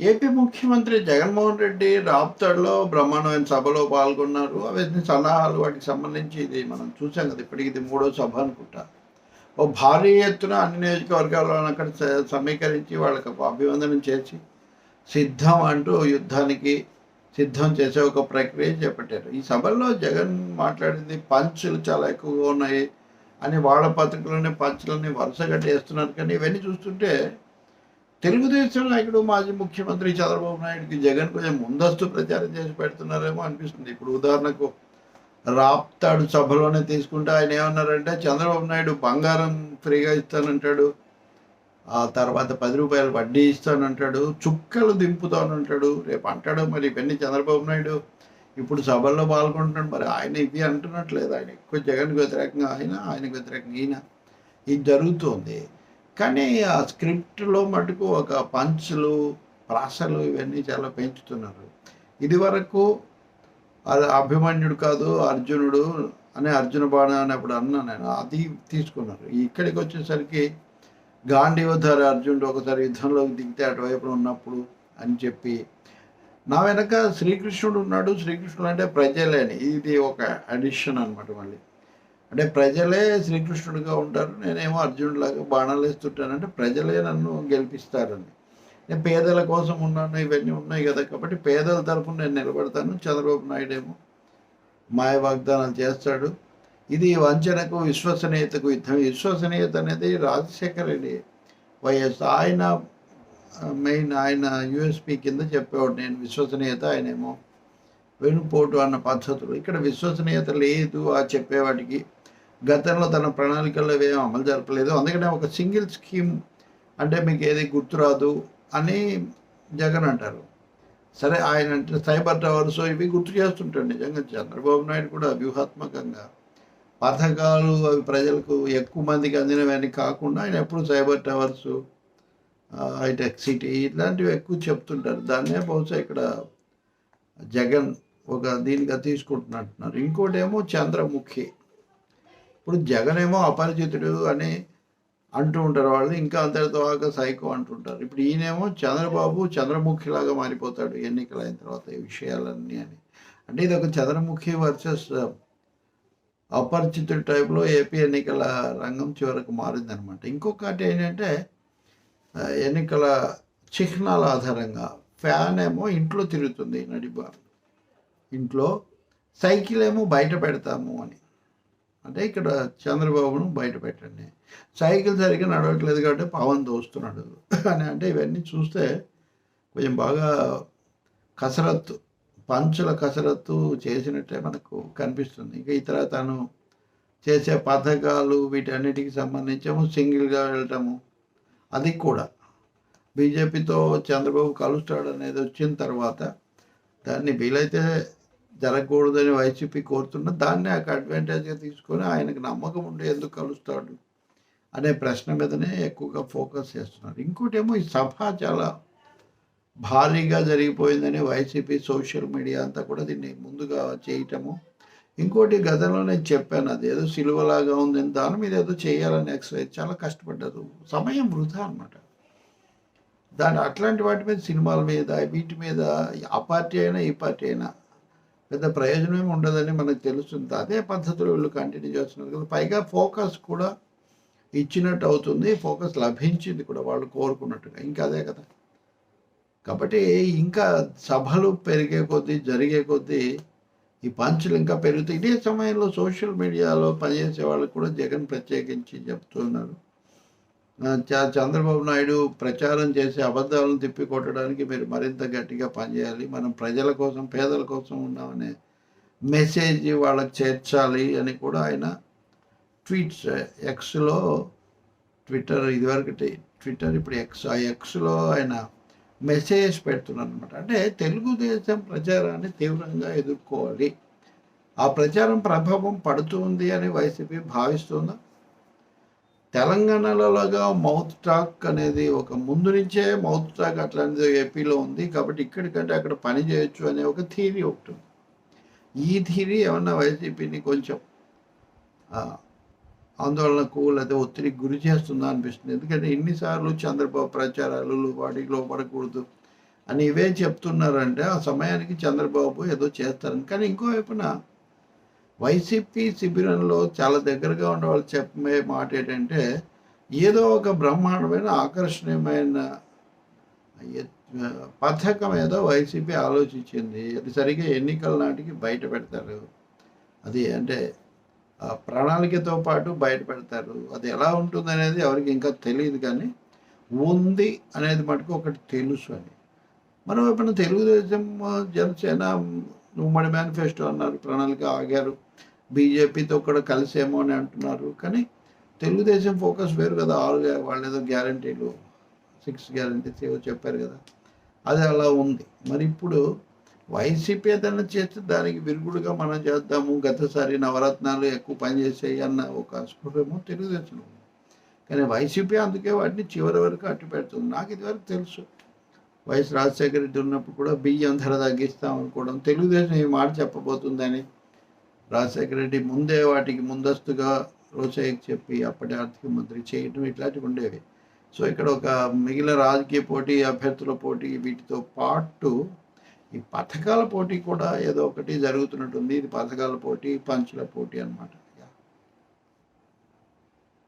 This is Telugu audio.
ఏపీ ముఖ్యమంత్రి జగన్మోహన్ రెడ్డి రాప్తాడులో బ్రహ్మాండమైన సభలో పాల్గొన్నారు. అవన్నీ సలహాలు వాటికి సంబంధించి ఇది మనం చూసాం కదా ఇప్పటికి ఇది మూడో సభ అనుకుంటా. ఓ భారీ ఎత్తున అన్ని నియోజకవర్గాలను అక్కడ స- సమీకరించి వాళ్ళకి అభివందనం చేసి సిద్ధం అంటూ యుద్ధానికి సిద్ధం చేసే ఒక ప్రక్రియ చేపట్టారు. ఈ సభల్లో జగన్ మాట్లాడింది పంచులు చాలా ఎక్కువగా ఉన్నాయి అని వాళ్ళ పత్రికలోనే పంచులని వరుసగా చేస్తున్నారు కానీ ఇవన్నీ చూస్తుంటే తెలుగుదేశం నాయకుడు మాజీ ముఖ్యమంత్రి చంద్రబాబు నాయుడుకి జగన్ కొంచెం ముందస్తు ప్రచారం చేసి పెడుతున్నారేమో అనిపిస్తుంది. ఇప్పుడు ఉదాహరణకు రాప్తాడు సభలోనే తీసుకుంటే ఆయన ఏమన్నారంటే చంద్రబాబు నాయుడు బంగారం ఫ్రీగా ఇస్తానంటాడు ఆ తర్వాత పది రూపాయలు వడ్డీ ఇస్తానంటాడు చుక్కలు దింపుతానంటాడు రేపు అంటాడు మరి ఇవన్నీ చంద్రబాబు నాయుడు ఇప్పుడు సభల్లో పాల్గొంటున్నాడు. మరి ఆయన ఇవి అంటున్నట్లేదు. ఆయన ఎక్కువ జగన్కి వ్యతిరేకంగా ఆయన ఆయనకు వ్యతిరేకంగా ఈయన. ఇది జరుగుతుంది. కానీ ఆ స్క్రిప్ట్లో మటుకు ఒక పంచులు ప్రాసలు ఇవన్నీ చాలా పెంచుతున్నారు. ఇది వరకు అది అభిమన్యుడు కాదు అర్జునుడు అనే అర్జున బాణ అనేప్పుడు అన్నా నేను అది తీసుకున్నారు. ఇక్కడికి వచ్చేసరికి గాంధీవధార అర్జునుడు ఒకసారి యుద్ధంలోకి దిగితే అటువైపు ఉన్నప్పుడు అని చెప్పి నా వెనక శ్రీకృష్ణుడు ఉన్నాడు. శ్రీకృష్ణుడు అంటే ప్రజలేని ఇది ఒక అడిషన్ అనమాట మళ్ళీ. అంటే ప్రజలే శ్రీకృష్ణుడిగా ఉంటారు నేనేమో అర్జునుడిలాగా బాణాలు వేస్తుంటానంటే ప్రజలే నన్ను గెలిపిస్తారని నేను పేదల కోసం ఉన్నాను ఇవన్నీ ఉన్నాయి కదా కాబట్టి పేదల తరపున నేను నిలబడతాను చంద్రబాబు నాయుడు ఏమో మాయ వాగ్దానాలు చేస్తాడు. ఇది వంచనకు విశ్వసనీయతకు యుద్ధం. విశ్వసనీయత అనేది రాజశేఖర రెడ్డి వైఎస్ ఆయన మెయిన్ ఆయన యూఎస్పీ కింద చెప్పేవాడు నేను విశ్వసనీయత ఆయనేమో వెనుపోటు అన్న పద్ధతులు. ఇక్కడ విశ్వసనీయత లేదు ఆ చెప్పేవాటికి గతంలో తన ప్రణాళికల్లో ఏం అమలు జరపలేదు. అందుకనే ఒక సింగిల్ స్కీమ్ అంటే మీకు ఏది గుర్తురాదు అని జగన్ అంటారు. సరే ఆయన అంటే సైబర్ టవర్స్ ఇవి గుర్తు చేస్తుంటాడు నిజంగా. చంద్రబాబు నాయుడు కూడా వ్యూహాత్మకంగా పథకాలు అవి ప్రజలకు ఎక్కువ మందికి అందినవని కాకుండా ఆయన ఎప్పుడు సైబర్ టవర్స్ హైటెక్ సిటీ ఇట్లాంటివి ఎక్కువ చెప్తుంటారు. దాన్నే బహుశా ఇక్కడ జగన్ ఒక దీనిగా తీసుకుంటున్నట్టున్నారు. ఇంకోటేమో చంద్రముఖి. ఇప్పుడు జగన్ ఏమో అపరిచితుడు అని అంటూ ఉంటారు. వాళ్ళు ఇంకా అందరితో ఆక సైకో అంటుంటారు. ఇప్పుడు ఈయనేమో చంద్రబాబు చంద్రముఖిలాగా మారిపోతాడు ఎన్నికలైన తర్వాత ఈ విషయాలన్నీ అని. అంటే ఇది ఒక చంద్రముఖి వర్సెస్ అపరిచితుడి టైప్లో ఏపీ ఎన్నికల రంగం చివరకు మారిందనమాట. ఇంకొకటి ఏంటంటే ఎన్నికల చిహ్నాల ఆధారంగా ఫ్యాన్ ఏమో ఇంట్లో తిరుగుతుంది నడిబ ఇంట్లో సైకిల్ ఏమో బయట పెడతాము అని. అంటే ఇక్కడ చంద్రబాబును బయట పెట్టండి. సైకిల్ సరిగ్గా నడవట్లేదు కాబట్టి పవన్ దోస్తున్నాడు అని అంటే ఇవన్నీ చూస్తే కొంచెం బాగా కసరత్తు పంచుల కసరత్తు చేసినట్టే మనకు కనిపిస్తుంది. ఇంకా ఇతర తను చేసే పథకాలు వీటన్నిటికి సంబంధించేమో సింగిల్గా వెళ్ళటము అది కూడా. బీజేపీతో చంద్రబాబు కలుస్తాడు అనేది వచ్చిన తర్వాత దాన్ని వీలైతే జరగకూడదని వైసీపీ కోరుతున్న దాన్ని ఒక అడ్వాంటేజ్గా తీసుకొని ఆయనకు నమ్మకం ఉండి ఎందుకు కలుస్తాడు అనే ప్రశ్న మీదనే ఎక్కువగా ఫోకస్ చేస్తున్నారు. ఇంకోటి ఏమో ఈ సభ చాలా భారీగా జరిగిపోయిందని వైసీపీ సోషల్ మీడియా అంతా కూడా దీన్ని ముందుగా చేయటము. ఇంకోటి గతంలో నేను చెప్పాను అది ఏదో సిలువలాగా ఉందని దాని మీద ఏదో చేయాలని ఎక్సర్సైజ్ చాలా కష్టపడ్డారు. సమయం వృధా అనమాట దాని అట్లాంటి వాటి మీద సినిమాల మీద వీటి మీద ఆ పార్టీ అయినా ఈ పార్టీ అయినా పెద్ద ప్రయోజనం ఉండదని మనకు తెలుస్తుంది అదే పద్ధతిలో వీళ్ళు కంటిన్యూ చేస్తున్నారు కదా. పైగా ఫోకస్ కూడా ఇచ్చినట్టు అవుతుంది ఫోకస్ లభించింది కూడా వాళ్ళు కోరుకున్నట్టుగా. ఇంకా అదే కదా. కాబట్టి ఇంకా సభలు పెరిగే కొద్దీ జరిగే కొద్దీ ఈ పంచులు ఇంకా పెరుగుతాయి. ఇదే సమయంలో సోషల్ మీడియాలో పనిచేసే వాళ్ళకు కూడా జగన్ ప్రత్యేకించి చెప్తున్నారు. చంద్రబాబు నాయుడు ప్రచారం చేసే అబద్ధాలను తిప్పికొట్టడానికి మీరు మరింత గట్టిగా పనిచేయాలి. మనం ప్రజల కోసం పేదల కోసం ఉన్నామనే మెసేజ్ వాళ్ళకి చేర్చాలి అని కూడా ఆయన ట్వీట్స్ ఎక్స్లో ట్విట్టర్ ఇదివరకటి ట్విట్టర్ ఇప్పుడు ఎక్స్ ఆ ఎక్స్లో ఆయన మెసేజ్ పెడుతున్నారు అనమాట అంటే తెలుగుదేశం ప్రచారాన్ని తీవ్రంగా ఎదుర్కోవాలి. ఆ ప్రచారం ప్రభావం పడుతుంది అని వైసీపీ భావిస్తుందా? తెలంగాణలోగా మౌత్ టాక్ అనేది ఒక ముందు నుంచే మౌత్ టాక్ అట్లాంటిది ఏపీలో ఉంది. కాబట్టి ఇక్కడికంటే అక్కడ పని చేయొచ్చు అనే ఒక థీరీ ఒకటి ఉంది. ఈ థీరీ ఏమన్నా వైసీపీని కొంచెం ఆందోళనకు లేదా ఒత్తిడికి గురి చేస్తుందా అనిపిస్తుంది. ఎందుకంటే ఇన్నిసార్లు చంద్రబాబు ప్రచారాలు వాటికి లోపడకూడదు అని ఇవే చెప్తున్నారంటే ఆ సమయానికి చంద్రబాబు ఏదో చేస్తారని. కానీ ఇంకో వైపున వైసీపీ శిబిరంలో చాలా దగ్గరగా ఉన్న వాళ్ళు చెప్పే మాట ఏంటంటే ఏదో ఒక బ్రహ్మాండమైన ఆకర్షణీయమైన పథకం ఏదో వైసీపీ ఆలోచించింది. అది సరిగ్గా ఎన్నికల నాటికి బయట పెడతారు. అది అంటే ప్రణాళికతో పాటు బయట పెడతారు. అది ఎలా ఉంటుంది అనేది ఎవరికి ఇంకా తెలియదు కానీ ఉంది అనేది మటుకు ఒకటి తెలుసు అని. మనం ఎప్పుడైనా తెలుగుదేశం జనసేన ఉమ్మడి మేనిఫెస్టో అన్నారు ప్రణాళిక ఆగారు. బీజేపీతో కూడా కలిసేమో అని అంటున్నారు. కానీ తెలుగుదేశం ఫోకస్ వేరు కదా. ఆరు వాళ్ళు ఏదో గ్యారంటీలు సిక్స్ గ్యారంటీస్ ఏవో చెప్పారు కదా. అది అలా ఉంది. మరి ఇప్పుడు వైసీపీ ఏదైనా చేస్తే దానికి విరుగుడుగా మనం చేద్దాము. గతసారి నవరత్నాలు ఎక్కువ పనిచేసాయి అన్న ఒక స్పృహేమో తెలుగుదేశం కానీ వైసీపీ అందుకే వాటిని చివరి వరకు అట్టు పెడుతుంది. నాకు ఇదివరకు తెలుసు. వైఎస్ రాజశేఖర రెడ్డి ఉన్నప్పుడు కూడా బియ్యం ధర తగ్గిస్తాం అనుకోవడం. తెలుగుదేశం ఈ మాట చెప్పబోతుందని రాజశేఖర రెడ్డి ముందే వాటికి ముందస్తుగా రోషయ్యకి చెప్పి అప్పటి ఆర్థిక మంత్రి చేయటం ఇట్లాంటివి ఉండేవి. సో ఇక్కడ ఒక మిగిలిన రాజకీయ పోటీ అభ్యర్థుల పోటీ వీటితో పాటు ఈ పథకాల పోటీ కూడా ఏదో ఒకటి జరుగుతున్నట్టుంది. ఇది పథకాల పోటీ పంచుల పోటీ అన్నమాట.